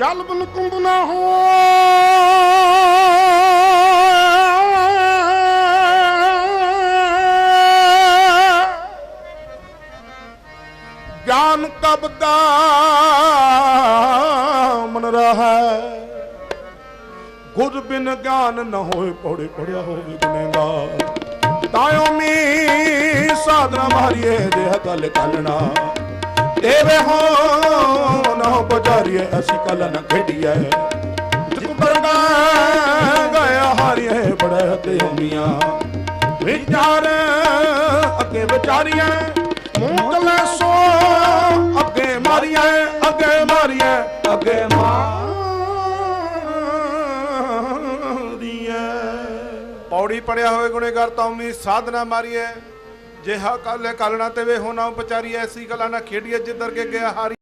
ਚੱਲ ਬਲਕੁੰਬ ਨਾ ਹੋ ਗਿਆਨ ਕਬ ਦਾ ਮਨ ਰਹਾ। ਗੁਰ ਬਿਨ ਗਿਆਨ ਨਾ ਹੋਏ, ਪੌੜੇ ਪੜਿਆ ਹੋਵੇ ਗੁਨੇਗਾ ਤਾਇਓ ਮੀ ਸਾਧਨਾ ਮਾਰੀਏ, ਦੇਹ ਕਲ ਕਲਣਾ ਦੇਵੇ ਹੋ ਅਸੀਂ ਕਲ ਨ ਖੇਡੀਏ। ਜਿਤ ਪਰਗਾ ਗਿਆ ਬੜੇ ਤੇ ਹੁੰਦੀਆਂ। ਵਿਚਾਰ ਅੱਗੇ ਵਿਚਾਰੀਏ ਮੂੰਹ ਕਲੇ ਸੋ ਅੱਗੇ ਮਾਰੀਏ ਅੱਗੇ ਮਾਰੀਏ ਅੱਗੇ ਮਾਰੀਏ। ਪੌੜੀ ਪੜਿਆ ਹੋਵੇ ਗੁਣੇਗਾਰ ਤਾਂ ਉਮੀ ਸਾਧਨਾ ਮਾਰੀਏ। ਜਿਹਾ ਕੱਲ ਕਾਲਣਾ ਤੇ ਵੇ ਹੋਣਾ ਵਿਚਾਰੀ ਐਸੀ ਕਲਾ ਨਾ ਖੇਡੀਏ ਜਿੱਧਰ ਕੇ ਗਿਆ ਹਾਰੀ